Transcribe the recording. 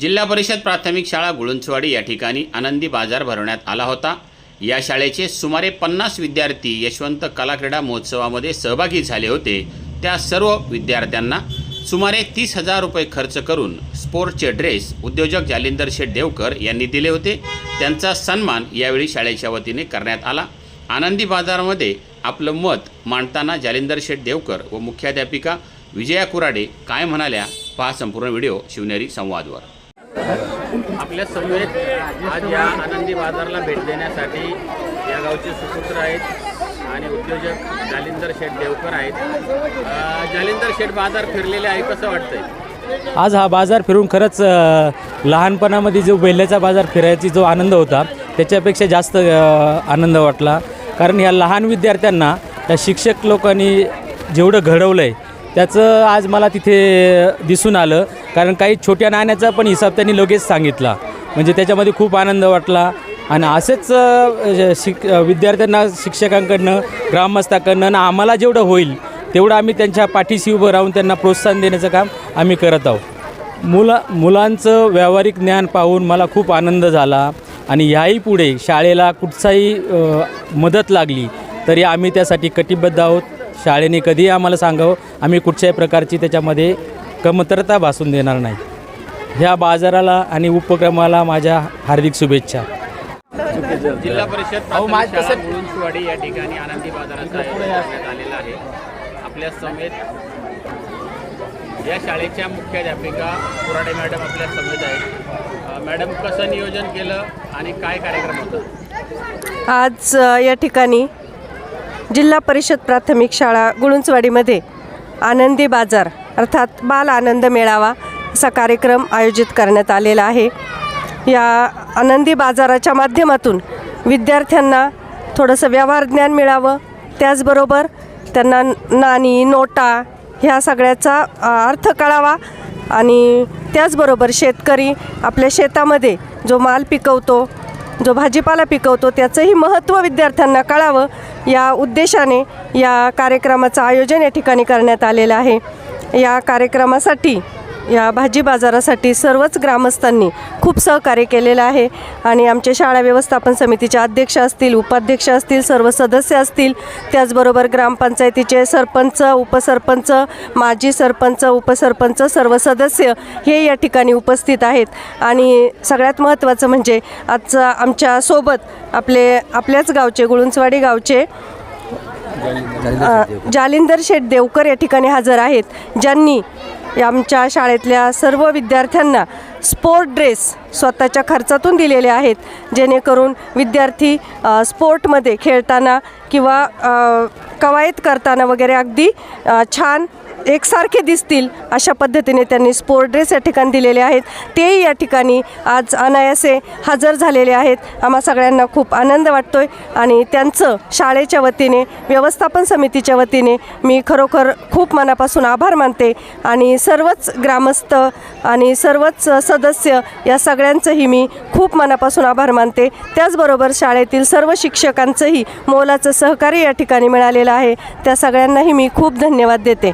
जिल्हा परिषद प्राथमिक शाळा गुळुंचवाडी या ठिकाणी आनंदी बाजार भरवण्यात आला होता. या शाळेचे सुमारे पन्नास विद्यार्थी यशवंत कला क्रीडा महोत्सवामध्ये सहभागी झाले होते. त्या सर्व विद्यार्थ्यांना सुमारे तीस हजार रुपये खर्च करून स्पोर्टचे ड्रेस उद्योजक जालिंदर शेठ देवकर यांनी दिले होते. त्यांचा सन्मान यावेळी शाळेच्या वतीने करण्यात आला. आनंदी बाजारामध्ये आपलं मत मांडताना जालिंदर शेठ देवकर व मुख्याध्यापिका विजया कुराडे काय म्हणाल्या पहा संपूर्ण व्हिडिओ शिवनेरी संवादवर. आपल्या समेत आज या आनंदी बाजारला भेट देण्यासाठी या गावचे सुपुत्र आहेत आणि उद्योजक जालिंदर शेठ देवकर आहेत. जालिंदर शेठ बाजार फिरलेले आहे कसं वाटतंय? आज हा बाजार फिरून खरंच लहानपणामध्ये जो बैल्याचा बाजार फिरायची जो आनंद होता त्याच्यापेक्षा जास्त आनंद वाटला. कारण ह्या लहान विद्यार्थ्यांना त्या शिक्षक लोकांनी जेवढं घडवलं आहे त्याचं आज मला तिथे दिसून आलं. कारण काही छोट्या नाण्याचा पण हिसाब त्यांनी लगेच सांगितला. म्हणजे त्याच्यामध्ये खूप आनंद वाटला. आणि असेच शिक विद्यार्थ्यांना शिक्षकांकडनं ग्रामस्थाकडनं आणि आम्हाला जेवढं होईल तेवढं आम्ही त्यांच्या पाठीशी उभं राहून त्यांना प्रोत्साहन देण्याचं काम आम्ही करत आहोत. मुला मुलांचं व्यावहारिक ज्ञान पाहून मला खूप आनंद झाला. आणि याही पुढे शाळेला कुठचाही मदत लागली तरी आम्ही त्यासाठी कटिबद्ध आहोत. शाळेने कधीही आम्हाला सांगावं आम्ही कुठच्याही प्रकारची त्याच्यामध्ये कमतरता भासून देणार नाही. ह्या बाजाराला आणि उपक्रमाला माझ्या हार्दिक शुभेच्छा. जिल्हा परिषद मुळुंचवाडी या ठिकाणी आनंदी बाजाराचं आयोजन करण्यात आलेलं आहे. आपल्या समेत या शाळेच्या मुख्याध्यापिका कुराडे मॅडम आपल्या समेत आहेत. मॅडम कसं नियोजन केलं आणि काय कार्यक्रम होता? आज या ठिकाणी जिल्हा परिषद प्राथमिक शाळा गुळुंचवाडीमध्ये आनंदी बाजार अर्थात बाल आनंद मेळावा असा कार्यक्रम आयोजित करण्यात आलेला आहे. या आनंदी बाजाराच्या माध्यमातून विद्यार्थ्यांना थोडंसं व्यवहार ज्ञान मिळावं. त्याचबरोबर त्यांना नाणी नोटा ह्या सगळ्याचा अर्थ कळावा आणि त्याचबरोबर शेतकरी आपल्या शेतामध्ये जो माल पिकवतो जो भाजीपाला पिकवतो त्याचंही महत्त्व विद्यार्थ्यांना कळावं या उद्देशाने या कार्यक्रमाचं आयोजन या ठिकाणी करण्यात आलेलं आहे. या कार्यक्रमासाठी या भाजी बाजारासाठी सर्वच ग्रामस्थांनी खूप सहकार्य केलेलं आहे. आणि आमचे शाळा व्यवस्थापन समितीचे अध्यक्ष असतील उपाध्यक्ष असतील सर्व सदस्य असतील त्याचबरोबर ग्रामपंचायतीचे सरपंच उपसरपंच माजी सरपंच उपसरपंच सर्व सदस्य हे या ठिकाणी उपस्थित आहेत. आणि सगळ्यात महत्त्वाचं म्हणजे आजचं आमच्यासोबत आपले आपल्याच गावचे गुळुंचवाडी गावचे जालिंदर शेठ देवकर या ठिकाणी हजर आहेत. ज्यांनी आमच्या शाळेतल्या सर्व विद्यार्थ्यांना स्पोर्ट ड्रेस स्वतःच्या खर्चातून दिलेले आहेत जेणेकरून विद्यार्थी स्पोर्टमध्ये खेळताना किंवा कवायत करताना वगैरे अगदी छान एकसारखे दिसतील अशा पद्धतीने त्यांनी स्पोर्ट ड्रेस या ठिकाणी दिलेले आहेत. तेही या ठिकाणी आज अनायासे हजर झालेले आहेत. आम्हा सगळ्यांना खूप आनंद वाटतोय आणि त्यांचं शाळेच्या वतीने व्यवस्थापन समितीच्या वतीने मी खरोखर खूप मनापासून आभार मानते आणि सर्वच ग्रामस्थ आणि सर्वच सदस्य या सगळ्यांचंही मी खूप मनापासून आभार मानते. त्याचबरोबर शाळेतील सर्व शिक्षकांचंही मोलाचं सहकार्य या ठिकाणी मिळालेलं आहे. त्या सगळ्यांनाही मी खूप धन्यवाद देते.